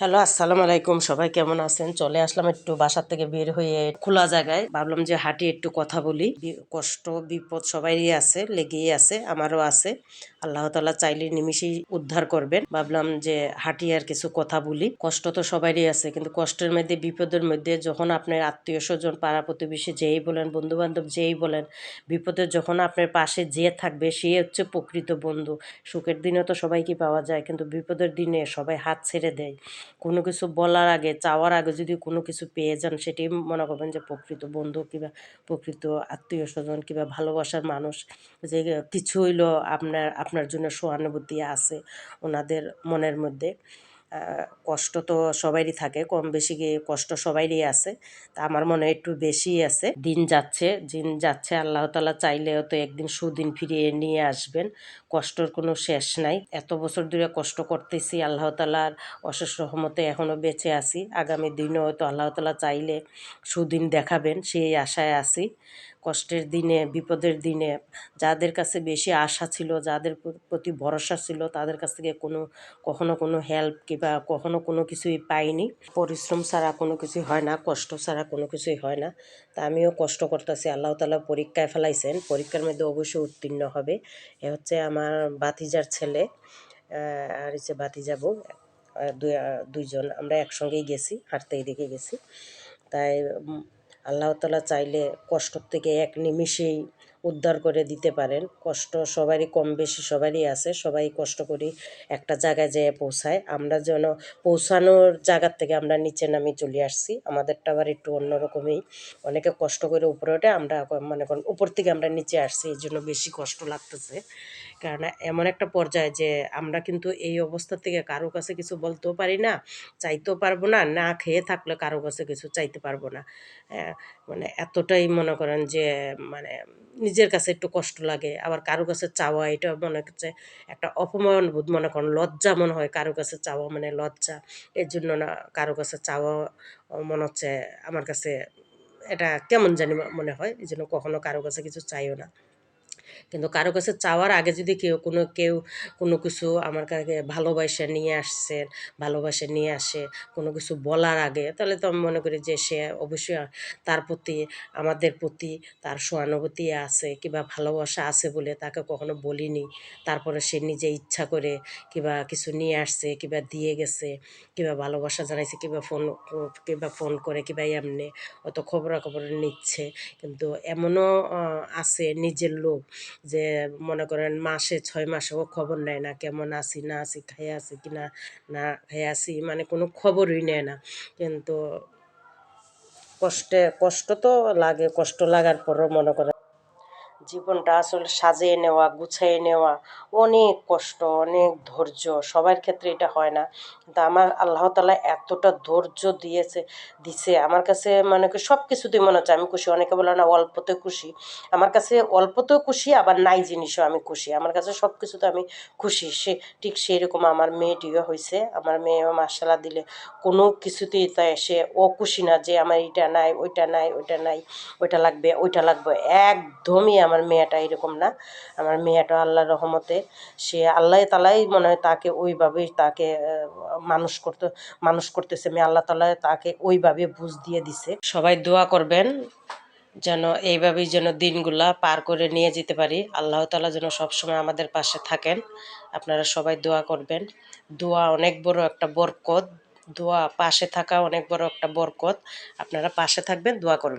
Hello, আসসালামু আলাইকুম। সবাই কেমন আছেন? চলে আসলাম একটু বাসার থেকে বের হয়ে খোলা জায়গায়। ভাবলাম যে হাঁটি একটু কথা বলি। কষ্ট, বিপদ সবারই আছে, লেগেই আছে, আমারও আছে। আল্লাহ তালা চাইলে নিমিশেই উদ্ধার করবেন। ভাবলাম যে হাঁটি আর কিছু কথা বলি। কষ্ট তো সবারই আছে, কিন্তু কষ্টের মধ্যে, বিপদের মধ্যে যখন আপনার আত্মীয় স্বজন, পাড়া প্রতিবেশী যেই বলেন বন্ধু বান্ধব যেই বলেন, বিপদে যখন আপনার পাশে যে থাকবে, সে হচ্ছে প্রকৃত বন্ধু। সুখের দিনে তো সবাইকে পাওয়া যায়, কিন্তু বিপদের দিনে সবাই হাত ছেড়ে দেয়। কোনো কিছু বলার আগে, চাওয়ার আগে যদি কোনো কিছু পেয়ে যান, সেটি মনে করবেন যে প্রকৃত বন্ধু কিংবা প্রকৃত আত্মীয় স্বজন কিংবা ভালোবাসার মানুষ যে কিছু হইল আপনার আপনার জন্য সহানুভূতি আছে ওনাদের মনের মধ্যে। কষ্ট তো সবারই থাকে কম বেশি কষ্ট সবারই আছে, তা আমার মনে হয় একটু বেশি আছে। দিন যাচ্ছে দিন যাচ্ছে, আল্লাহ তালা চাইলেও তো একদিন সুদিন ফিরিয়ে নিয়ে আসবেন, কষ্টর কোনো শেষ নাই। এত বছর ধরে কষ্ট করতেছি, আল্লাহ তালার অশেষ রহমতে এখনও বেঁচে আছি। আগামী দিনেও হয়তো আল্লাহ তালা চাইলে সুদিন দেখাবেন, সেই আশায় আছি। কষ্টের দিনে বিপদের দিনে যাদের কাছে বেশি আশা ছিল যাদের প্রতি ভরসা ছিল তাদের কাছ থেকে কোনো কখনো কোনো হেল্প কিংবা কখনো কোনো কিছুই পাইনি। পরিশ্রম ছাড়া কোনো কিছুই হয় না কষ্ট ছাড়া কোনো কিছুই হয় না। তা আমিও কষ্ট করতেছি আল্লাহ তালা পরীক্ষায় ফেলাইছেন। পরীক্ষার মধ্যে অবশ্যই উত্তীর্ণ হবে। এ হচ্ছে আমার বাতিজার ছেলে আর হচ্ছে দুই আহ, দুইজন। আমরা একসঙ্গেই গেছি হাঁটতে এদিকে গেছি। তাই আল্লাহ তালা চাইলে কষ্ট থেকে এক নিমিষেই উদ্ধার করে দিতে পারেন। কষ্ট সবারই কম বেশি সবারই আছে। সবাই কষ্ট করি একটা জায়গায় যেয়ে পৌঁছায়। আমরা যেন পৌঁছানোর জায়গার থেকে আমরা নিচে নামি চলে আসছি। আমাদেরটা আবার একটু অন্যরকমই অনেকে কষ্ট করে উপরে ওঠে। আমরা মানে উপর থেকে আমরা নিচে আসছি। এই জন্য বেশি কষ্ট লাগতেছে। কারণ এমন একটা পর্যায়ে যে আমরা কিন্তু এই অবস্থা থেকে কারও কাছে কিছু বলতেও পারি না চাইতেও পারব না। না খেয়ে থাকলে কারও কাছে কিছু চাইতে পারব না। হ্যাঁ, মানে এতটাই মনে করেন যে মানে নিজের কাছে একটু কষ্ট লাগে, আবার কারও কাছে চাওয়া, এটা মনে হচ্ছে একটা অপমান বোধ মনে করেন, লজ্জা মনে হয় কারও কাছে চাওয়া মানে লজ্জা। এর জন্য না কারও কাছে চাওয়া মনে হচ্ছে আমার কাছে এটা কেমন জানি মনে হয় এই জন্য কখনো কারও কাছে কিছু চাইও না। কিন্তু কারও কাছে চাওয়ার আগে যদি কেউ, কোনো কেউ, কোনো কিছু আমার কাছে ভালোবাসা নিয়ে আসছে, ভালোবাসা নিয়ে আসে, কোনো কিছু বলার আগে, তাহলে তো আমি মনে করি যে সে অবশ্যই তার প্রতি, আমাদের প্রতি তার সহানুভূতি আছে কিংবা ভালোবাসা আছে বলে তাকে কখনো বলিনি। তারপরে সে নিজে ইচ্ছা করে কিংবা কিছু নিয়ে আসছে, কিংবা দিয়ে গেছে, কিংবা ভালোবাসা জানাইছে, কিংবা ফোন কিংবা ফোন করে, কিংবা এমনি অত খবরাখবর নিচ্ছে। কিন্তু এমনও আছে নিজের লোক যে মনে করেন মাসে ছয় মাসেও খবর নেয় না, কেমন আছি, না আছি খাই আছি কি না না খাই আছি মানে কোনো খবরই নেয় না। কিন্তু কষ্টে, কষ্ট তো লাগে, কষ্ট লাগার পরও মনে করেন জীবনটা আসলে সাজিয়ে নেওয়া, গুছিয়ে নেওয়া অনেক কষ্ট, অনেক ধৈর্য। সবার ক্ষেত্রে এটা হয় না। কিন্তু আমার আল্লাহ তালা এতটা ধৈর্য দিয়েছে, দিছে। আমার কাছে মানে কি সব কিছুতেই মনে হচ্ছে আমি খুশি। অনেকে বলে না, অল্পতে খুশি। আমার কাছে অল্পতেও খুশি, আবার নাই জিনিসও আমি খুশি। আমার কাছে সব কিছুতে আমি খুশি। সে ঠিক সেই রকম আমার মেয়েটিও হয়েছে আমার মেয়ে মাসালা দিলে কোনো কিছুতেই তাই সে ও খুশি না যে আমার এটা নাই, ওইটা নাই ওইটা নাই, ওইটা লাগবে ওইটা লাগবে। একদমই আমার মেয়েটা এরকম না। আমার মেয়েটা আল্লাহর রহমতে সে আল্লাহ তালাই মনে হয় তাকে ওইভাবেই তাকে মানুষ করতে, মানুষ করতেছে। মেয়ে আল্লাহ তালা তাকে ওইভাবে বুঝ দিয়ে দিছে। সবাই দোয়া করবেন যেন এইভাবেই যেন দিনগুলা পার করে নিয়ে যেতে পারি। আল্লাহ তালা যেন সবসময় আমাদের পাশে থাকেন। আপনারা সবাই দোয়া করবেন। দোয়া অনেক বড় একটা বরকত। দোয়া পাশে থাকা অনেক বড় একটা বরকত। আপনারা পাশে থাকবেন, দোয়া করবেন।